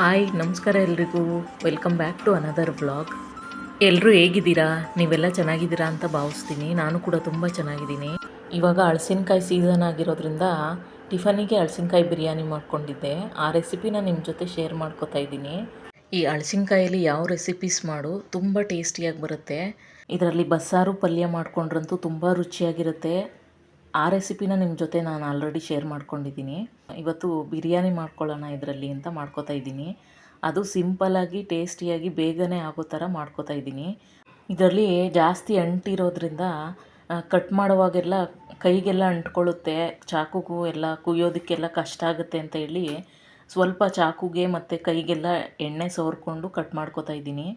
Hi ನಮಸ್ಕಾರ ಎಲ್ರಿಗೂ. Welcome back to another vlog ಎಲ್ಲರೂ ಹೇಗಿದ್ದೀರಾ? ನೀವೆಲ್ಲ ಚೆನ್ನಾಗಿದ್ದೀರಾ ಅಂತ ಭಾವಿಸ್ತೀನಿ. ನಾನು ಕೂಡ ತುಂಬ ಚೆನ್ನಾಗಿದ್ದೀನಿ. ಇವಾಗ ಹಳಸಿನಕಾಯಿ ಸೀಸನ್ ಆಗಿರೋದ್ರಿಂದ ಟಿಫನಿಗೆ ಹಳಸಿನಕಾಯಿ ಬಿರಿಯಾನಿ ಮಾಡ್ಕೊಂಡಿದ್ದೆ. ಆ ರೆಸಿಪಿನ ನಿಮ್ಮ ಜೊತೆ ಶೇರ್ ಮಾಡ್ಕೋತಾ ಇದ್ದೀನಿ. ಈ ಹಳಸಿನಕಾಯಲ್ಲಿ ಯಾವ ರೆಸಿಪೀಸ್ ಮಾಡು ತುಂಬ ಟೇಸ್ಟಿಯಾಗಿ ಬರುತ್ತೆ. ಇದರಲ್ಲಿ ಬಸ್ಸಾರು ಪಲ್ಯ ಮಾಡ್ಕೊಂಡ್ರಂತೂ ತುಂಬ ರುಚಿಯಾಗಿರುತ್ತೆ. ಆ ರೆಸಿಪಿನ ನಿಮ್ಮ ಜೊತೆ ನಾನು ಆಲ್ರೆಡಿ ಶೇರ್ ಮಾಡ್ಕೊಂಡಿದ್ದೀನಿ ಇವತ್ತು ಬಿರಿಯಾನಿ ಮಾಡ್ಕೊಳ್ಳೋಣ ಇದರಲ್ಲಿ ಅಂತ ಮಾಡ್ಕೋತಾ ಇದ್ದೀನಿ. ಅದು ಸಿಂಪಲ್ಲಾಗಿ ಟೇಸ್ಟಿಯಾಗಿ ಬೇಗನೆ ಆಗೋ ಥರ ಮಾಡ್ಕೋತಾ ಇದ್ದೀನಿ. ಇದರಲ್ಲಿ ಜಾಸ್ತಿ ಅಂಟಿರೋದ್ರಿಂದ ಕಟ್ ಮಾಡುವಾಗೆಲ್ಲ ಕೈಗೆಲ್ಲ ಅಂಟ್ಕೊಳ್ಳುತ್ತೆ. ಚಾಕುಗೂ ಎಲ್ಲ ಕುಯ್ಯೋದಕ್ಕೆಲ್ಲ ಕಷ್ಟ ಆಗುತ್ತೆ ಅಂತ ಹೇಳಿ ಸ್ವಲ್ಪ ಚಾಕುಗೆ ಮತ್ತು ಕೈಗೆಲ್ಲ ಎಣ್ಣೆ ಸವರ್ಕೊಂಡು ಕಟ್ ಮಾಡ್ಕೋತಾ ಇದ್ದೀನಿ.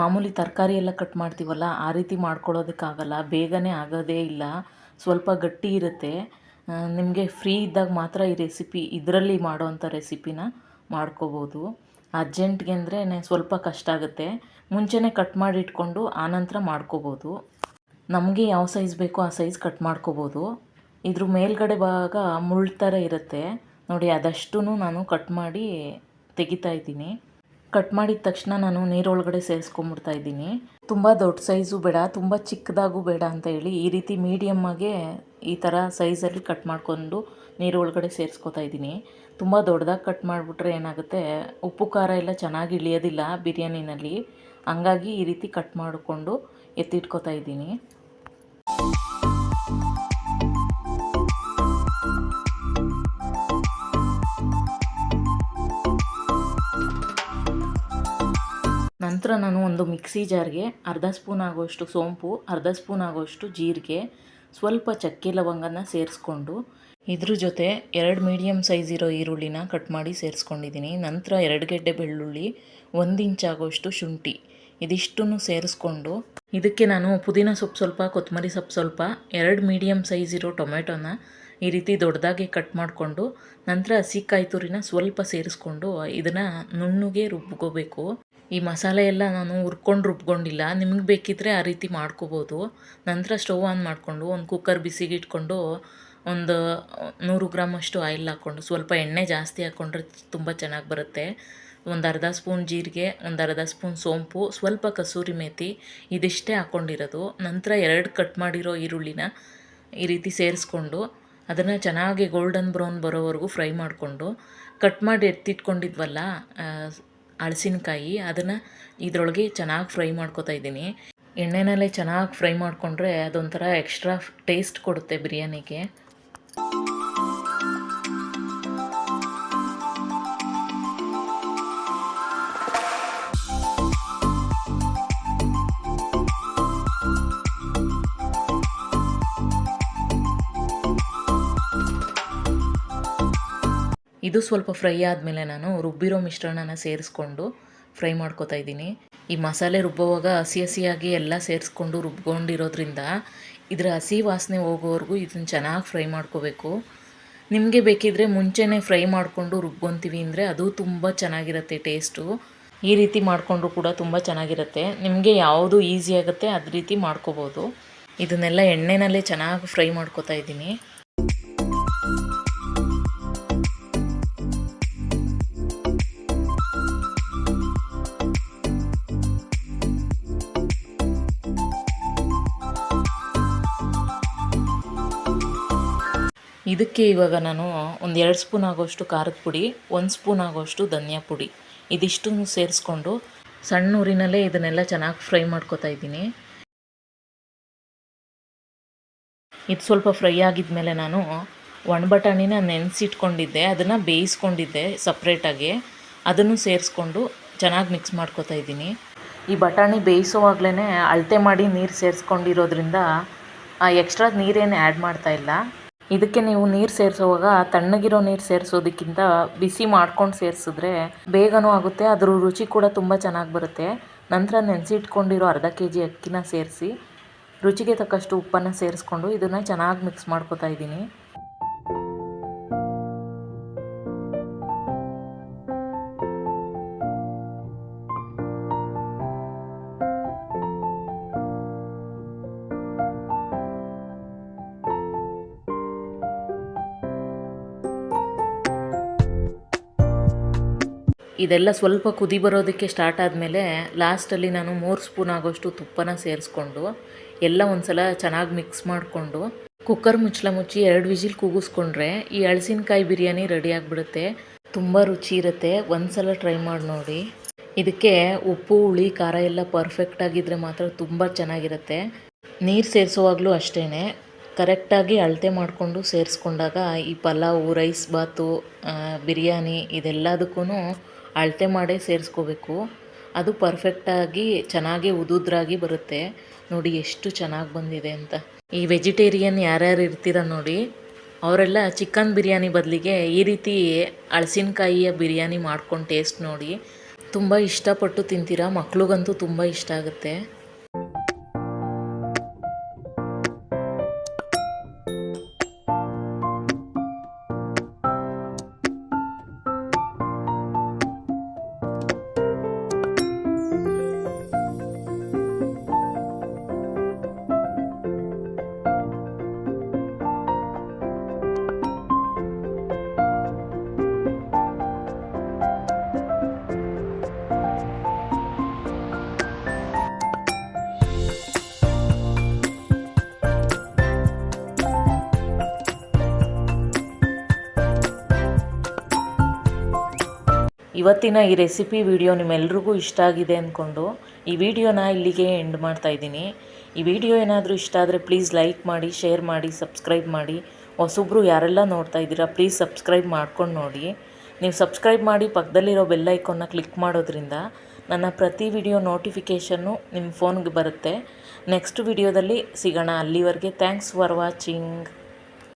ಮಾಮೂಲಿ ತರಕಾರಿ ಎಲ್ಲ ಕಟ್ ಮಾಡ್ತೀವಲ್ಲ, ಆ ರೀತಿ ಮಾಡ್ಕೊಳ್ಳೋದಕ್ಕಾಗಲ್ಲ, ಬೇಗನೆ ಆಗೋದೇ ಇಲ್ಲ, ಸ್ವಲ್ಪ ಗಟ್ಟಿ ಇರುತ್ತೆ. ನಿಮಗೆ ಫ್ರೀ ಇದ್ದಾಗ ಮಾತ್ರ ಈ ರೆಸಿಪಿ ಇದರಲ್ಲಿ ಮಾಡೋವಂಥ ರೆಸಿಪಿನ ಮಾಡ್ಕೋಬೋದು. ಅರ್ಜೆಂಟ್ಗೆ ಅಂದರೆ ಸ್ವಲ್ಪ ಕಷ್ಟ ಆಗುತ್ತೆ. ಮುಂಚೆನೇ ಕಟ್ ಮಾಡಿ ಇಟ್ಕೊಂಡು ಆನಂತರ ಮಾಡ್ಕೋಬೋದು. ನಮಗೆ ಯಾವ ಸೈಜ್ ಬೇಕೋ ಆ ಸೈಜ್ ಕಟ್ ಮಾಡ್ಕೋಬೋದು. ಇದ್ರ ಮೇಲ್ಗಡೆ ಭಾಗ ಮುಳ್ಳು ಥರ ಇರುತ್ತೆ. ನೋಡಿ ಅದಷ್ಟು ನಾನು ಕಟ್ ಮಾಡಿ ತೆಗಿತಾ ಇದ್ದೀನಿ. ಕಟ್ ಮಾಡಿದ ತಕ್ಷಣ ನಾನು ನೀರೊಳಗಡೆ ಸೇರಿಸ್ಕೊಂಬಿಡ್ತಾ ಇದ್ದೀನಿ. ತುಂಬ ದೊಡ್ಡ ಸೈಜು ಬೇಡ, ತುಂಬ ಚಿಕ್ಕದಾಗೂ ಬೇಡ ಅಂತ ಹೇಳಿ ಈ ರೀತಿ ಮೀಡಿಯಮ್ಮಾಗೆ ಈ ಥರ ಸೈಜಲ್ಲಿ ಕಟ್ ಮಾಡಿಕೊಂಡು ನೀರೊಳಗಡೆ ಸೇರಿಸ್ಕೊತಾ ಇದ್ದೀನಿ. ತುಂಬ ದೊಡ್ಡದಾಗಿ ಕಟ್ ಮಾಡಿಬಿಟ್ರೆ ಏನಾಗುತ್ತೆ, ಉಪ್ಪು ಖಾರ ಎಲ್ಲ ಚೆನ್ನಾಗಿ ಇಳಿಯೋದಿಲ್ಲ ಬಿರಿಯಾನಿನಲ್ಲಿ. ಹಂಗಾಗಿ ಈ ರೀತಿ ಕಟ್ ಮಾಡಿಕೊಂಡು ಎತ್ತಿಟ್ಕೊತಾ ಇದ್ದೀನಿ. ನಂತರ ನಾನು ಒಂದು ಮಿಕ್ಸಿ ಜಾರ್ಗೆ ಅರ್ಧ ಸ್ಪೂನ್ ಆಗೋಷ್ಟು ಸೋಂಪು, ಅರ್ಧ ಸ್ಪೂನ್ ಆಗೋಷ್ಟು ಜೀರಿಗೆ, ಸ್ವಲ್ಪ ಚಕ್ಕೆ ಲವಂಗನ ಸೇರಿಸ್ಕೊಂಡು ಇದ್ರ ಜೊತೆ ಎರಡು ಮೀಡಿಯಮ್ ಸೈಜ್ ಇರೋ ಈರುಳ್ಳಿನ ಕಟ್ ಮಾಡಿ ಸೇರಿಸ್ಕೊಂಡಿದ್ದೀನಿ. ನಂತರ ಎರಡು ಗೆಡ್ಡೆ ಬೆಳ್ಳುಳ್ಳಿ, ಒಂದು ಇಂಚ್ ಆಗೋಷ್ಟು ಶುಂಠಿ ಇದಿಷ್ಟನ್ನು ಸೇರಿಸ್ಕೊಂಡು ಇದಕ್ಕೆ ನಾನು ಪುದೀನ ಸೊಪ್ಪು ಸ್ವಲ್ಪ ಕೊತ್ತಂಬರಿ ಸೊಪ್ಪು ಸ್ವಲ್ಪ, ಎರಡು ಮೀಡಿಯಮ್ ಸೈಜ್ ಇರೋ ಟೊಮೆಟೊನ ಈ ರೀತಿ ದೊಡ್ಡದಾಗಿ ಕಟ್ ಮಾಡಿಕೊಂಡು ನಂತರ ಹಸಿ ಕಾಯಿ ತುರಿನ ಸ್ವಲ್ಪ ಸೇರಿಸ್ಕೊಂಡು ಇದನ್ನು ನುಣ್ಣಗೆ ರುಬ್ಕೋಬೇಕು. ಈ ಮಸಾಲೆ ಎಲ್ಲ ನಾನು ಹುರ್ಕೊಂಡು ರುಬ್ಕೊಂಡಿಲ್ಲ. ನಿಮಗೆ ಬೇಕಿದ್ದರೆ ಆ ರೀತಿ ಮಾಡ್ಕೋಬೋದು. ನಂತರ ಸ್ಟವ್ ಆನ್ ಮಾಡಿಕೊಂಡು ಒಂದು ಕುಕ್ಕರ್ ಬಿಸಿಗೆ ಇಟ್ಕೊಂಡು ಒಂದು ನೂರು ಗ್ರಾಮಷ್ಟು ಆಯಿಲ್ ಹಾಕ್ಕೊಂಡು ಸ್ವಲ್ಪ ಎಣ್ಣೆ ಜಾಸ್ತಿ ಹಾಕ್ಕೊಂಡ್ರೆ ತುಂಬ ಚೆನ್ನಾಗಿ ಬರುತ್ತೆ. ಒಂದು ಅರ್ಧ ಸ್ಪೂನ್ ಜೀರಿಗೆ, ಒಂದು ಅರ್ಧ ಸ್ಪೂನ್ ಸೋಂಪು, ಸ್ವಲ್ಪ ಕಸೂರಿ ಮೇಥಿ ಇದಿಷ್ಟೇ ಹಾಕ್ಕೊಂಡಿರೋದು ನಂತರ ಎರಡು ಕಟ್ ಮಾಡಿರೋ ಈರುಳ್ಳಿನ ಈ ರೀತಿ ಸೇರಿಸ್ಕೊಂಡು ಅದನ್ನು ಚೆನ್ನಾಗಿ ಗೋಲ್ಡನ್ ಬ್ರೌನ್ ಬರೋವರೆಗೂ ಫ್ರೈ ಮಾಡಿಕೊಂಡು ಕಟ್ ಮಾಡಿ ಎತ್ತಿಟ್ಕೊಂಡಿದ್ವಲ್ಲ ಹಳಸಿನ್ಕಾಯಿ ಅದನ್ನು ಇದರೊಳಗೆ ಚೆನ್ನಾಗಿ ಫ್ರೈ ಮಾಡ್ಕೊತಾ ಇದ್ದೀನಿ. ಎಣ್ಣೆನಲ್ಲೇ ಚೆನ್ನಾಗಿ ಫ್ರೈ ಮಾಡಿಕೊಂಡ್ರೆ ಅದೊಂಥರ ಎಕ್ಸ್ಟ್ರಾ ಟೇಸ್ಟ್ ಕೊಡುತ್ತೆ ಬಿರಿಯಾನಿಗೆ. ಇದು ಸ್ವಲ್ಪ ಫ್ರೈ ಆದಮೇಲೆ ನಾನು ರುಬ್ಬಿರೋ ಮಿಶ್ರಣನ ಸೇರಿಸ್ಕೊಂಡು ಫ್ರೈ ಮಾಡ್ಕೊತಾ ಇದ್ದೀನಿ. ಈ ಮಸಾಲೆ ರುಬ್ಬುವಾಗ ಹಸಿ ಹಸಿಯಾಗಿ ಎಲ್ಲ ಸೇರಿಸ್ಕೊಂಡು ರುಬ್ಕೊಂಡಿರೋದ್ರಿಂದ ಇದರ ಹಸಿ ವಾಸನೆ ಹೋಗೋವರೆಗೂ ಇದನ್ನು ಚೆನ್ನಾಗಿ ಫ್ರೈ ಮಾಡ್ಕೋಬೇಕು. ನಿಮಗೆ ಬೇಕಿದ್ದರೆ ಮುಂಚೆನೇ ಫ್ರೈ ಮಾಡಿಕೊಂಡು ರುಬ್ಕೊತೀವಿ ಅಂದರೆ ಅದು ತುಂಬ ಚೆನ್ನಾಗಿರುತ್ತೆ ಟೇಸ್ಟು. ಈ ರೀತಿ ಮಾಡಿಕೊಂಡ್ರು ಕೂಡ ತುಂಬ ಚೆನ್ನಾಗಿರುತ್ತೆ. ನಿಮಗೆ ಯಾವುದು ಈಸಿ ಆಗುತ್ತೆ ಅದ ರೀತಿ ಮಾಡ್ಕೋಬೋದು. ಇದನ್ನೆಲ್ಲ ಎಣ್ಣೆನಲ್ಲೇ ಚೆನ್ನಾಗಿ ಫ್ರೈ ಮಾಡ್ಕೊತಾ ಇದ್ದೀನಿ. ಇದಕ್ಕೆ ಇವಾಗ ನಾನು ಒಂದು ಎರಡು ಸ್ಪೂನ್ ಆಗೋಷ್ಟು ಖಾರದ ಪುಡಿ, ಒಂದು ಸ್ಪೂನ್ ಆಗೋಷ್ಟು ಧನಿಯಾ ಪುಡಿ. ಇದಿಷ್ಟನ್ನು ಸೇರಿಸ್ಕೊಂಡು ಸಣ್ಣ ಊರಿನಲ್ಲೇ ಇದನ್ನೆಲ್ಲ ಚೆನ್ನಾಗಿ ಫ್ರೈ ಮಾಡ್ಕೊತಾ ಇದ್ದೀನಿ. ಇದು ಸ್ವಲ್ಪ ಫ್ರೈ ಆಗಿದ ಮೇಲೆ ನಾನು ಒಣ ಬಟಾಣಿನ ನೆನೆಸಿಟ್ಕೊಂಡಿದ್ದೆ, ಅದನ್ನು ಬೇಯಿಸ್ಕೊಂಡಿದ್ದೆ ಸಪ್ರೇಟಾಗಿ ಅದನ್ನು ಸೇರಿಸ್ಕೊಂಡು ಚೆನ್ನಾಗಿ ಮಿಕ್ಸ್ ಮಾಡ್ಕೊತಾ ಇದ್ದೀನಿ. ಈ ಬಟಾಣಿ ಬೇಯಿಸೋವಾಗಲೇ ಅಳತೆ ಮಾಡಿ ನೀರು ಸೇರಿಸ್ಕೊಂಡಿರೋದ್ರಿಂದ ಎಕ್ಸ್ಟ್ರಾ ನೀರೇನು ಆ್ಯಡ್ ಮಾಡ್ತಾಯಿಲ್ಲ ಇದಕ್ಕೆ ನೀವು ನೀರು ಸೇರಿಸುವಾಗ ತಣ್ಣಗಿರೋ ನೀರು ಸೇರಿಸೋದಕ್ಕಿಂತ ಬಿಸಿ ಮಾಡ್ಕೊಂಡು ಸೇರಿಸಿದ್ರೆ ಬೇಗನೂ ಆಗುತ್ತೆ, ಅದ್ರ ರುಚಿ ಕೂಡ ತುಂಬ ಚೆನ್ನಾಗಿ ಬರುತ್ತೆ. ನಂತರ ನೆನೆಸಿಟ್ಕೊಂಡಿರೋ ಅರ್ಧ ಕೆ ಜಿ ಅಕ್ಕಿನ ಸೇರಿಸಿ, ರುಚಿಗೆ ತಕ್ಕಷ್ಟು ಉಪ್ಪನ್ನು ಸೇರಿಸ್ಕೊಂಡು ಇದನ್ನು ಚೆನ್ನಾಗಿ ಮಿಕ್ಸ್ ಮಾಡ್ಕೋತಾ ಇದ್ದೀನಿ. ಇದೆಲ್ಲ ಸ್ವಲ್ಪ ಕುದಿ ಬರೋದಕ್ಕೆ ಸ್ಟಾರ್ಟ್ ಆದಮೇಲೆ ಲಾಸ್ಟಲ್ಲಿ ನಾನು ಮೂರು ಸ್ಪೂನ್ ಆಗೋಷ್ಟು ತುಪ್ಪನ ಸೇರಿಸ್ಕೊಂಡು ಎಲ್ಲ ಒಂದ್ಸಲ ಚೆನ್ನಾಗಿ ಮಿಕ್ಸ್ ಮಾಡಿಕೊಂಡು ಕುಕ್ಕರ್ ಮುಚ್ಚಲ ಮುಚ್ಚಿ ಎರಡು ವಿಜಿಲ್ ಕೂಗಿಸ್ಕೊಂಡ್ರೆ ಈ ಹಳಸಿನಕಾಯಿ ಬಿರಿಯಾನಿ ರೆಡಿ ಆಗಿಬಿಡುತ್ತೆ. ತುಂಬ ರುಚಿ ಇರುತ್ತೆ. ಒಂದ್ಸಲ ಟ್ರೈ ಮಾಡಿ ನೋಡಿ. ಇದಕ್ಕೆ ಉಪ್ಪು, ಹುಳಿ, ಖಾರ ಎಲ್ಲ ಪರ್ಫೆಕ್ಟ್ ಆಗಿದ್ರೆ ಮಾತ್ರ ತುಂಬ ಚೆನ್ನಾಗಿರುತ್ತೆ. ನೀರು ಸೇರಿಸುವಾಗಲೂ ಅಷ್ಟೇ ಕರೆಕ್ಟಾಗಿ ಅಳತೆ ಮಾಡಿಕೊಂಡು ಸೇರಿಸ್ಕೊಂಡಾಗ ಈ ಪಲಾವು ರೈಸ್ ಬಾತು ಬಿರಿಯಾನಿ ಇದೆಲ್ಲದಕ್ಕೂ ಅಳತೆ ಮಾಡೇ ಸೇರಿಸ್ಕೋಬೇಕು. ಅದು ಪರ್ಫೆಕ್ಟಾಗಿ ಚೆನ್ನಾಗಿ ಉದುದ್ರಾಗಿ ಬರುತ್ತೆ. ನೋಡಿ ಎಷ್ಟು ಚೆನ್ನಾಗಿ ಬಂದಿದೆ ಅಂತ. ಈ ವೆಜಿಟೇರಿಯನ್ ಯಾರ್ಯಾರು ಇರ್ತೀರ ನೋಡಿ, ಅವರೆಲ್ಲ ಚಿಕನ್ ಬಿರಿಯಾನಿ ಬದಲಿಗೆ ಈ ರೀತಿ ಹಳಸಿನಕಾಯಿಯ ಬಿರಿಯಾನಿ ಮಾಡ್ಕೊಂಡು ಟೇಸ್ಟ್ ನೋಡಿ, ತುಂಬ ಇಷ್ಟಪಟ್ಟು ತಿಂತೀರಾ? ಮಕ್ಳಿಗಂತೂ ತುಂಬ ಇಷ್ಟ ಆಗುತ್ತೆ. ಇವತ್ತಿನ ಈ ರೆಸಿಪಿ ವಿಡಿಯೋ ನಿಮ್ಮೆಲ್ರಿಗೂ ಇಷ್ಟ ಆಗಿದೆ ಅಂದ್ಕೊಂಡು ಈ ವಿಡಿಯೋನ ಇಲ್ಲಿಗೆ ಎಂಡ್ ಮಾಡ್ತಾ ಇದ್ದೀನಿ. ಈ ವಿಡಿಯೋ ಏನಾದರೂ ಇಷ್ಟ ಆದರೆ ಪ್ಲೀಸ್ ಲೈಕ್ ಮಾಡಿ ಶೇರ್ ಮಾಡಿ ಸಬ್ಸ್ಕ್ರೈಬ್ ಮಾಡಿ. ಹೊಸೊಬ್ರು ಯಾರೆಲ್ಲ ನೋಡ್ತಾ ಇದ್ದೀರಾ ಪ್ಲೀಸ್ ಸಬ್ಸ್ಕ್ರೈಬ್ ಮಾಡ್ಕೊಂಡು ನೋಡಿ. ನೀವು ಸಬ್ಸ್ಕ್ರೈಬ್ ಮಾಡಿ ಪಕ್ಕದಲ್ಲಿರೋ ಬೆಲ್ ಐಕಾನ್ನ ಕ್ಲಿಕ್ ಮಾಡೋದ್ರಿಂದ ನನ್ನ ಪ್ರತಿ ವಿಡಿಯೋ ನೋಟಿಫಿಕೇಷನ್ನು ನಿಮ್ಮ ಫೋನ್ಗೆ ಬರುತ್ತೆ. ನೆಕ್ಸ್ಟ್ ವಿಡಿಯೋದಲ್ಲಿ ಸಿಗೋಣ. ಅಲ್ಲಿವರೆಗೆ ಥ್ಯಾಂಕ್ಸ್ ಫಾರ್ ವಾಚಿಂಗ್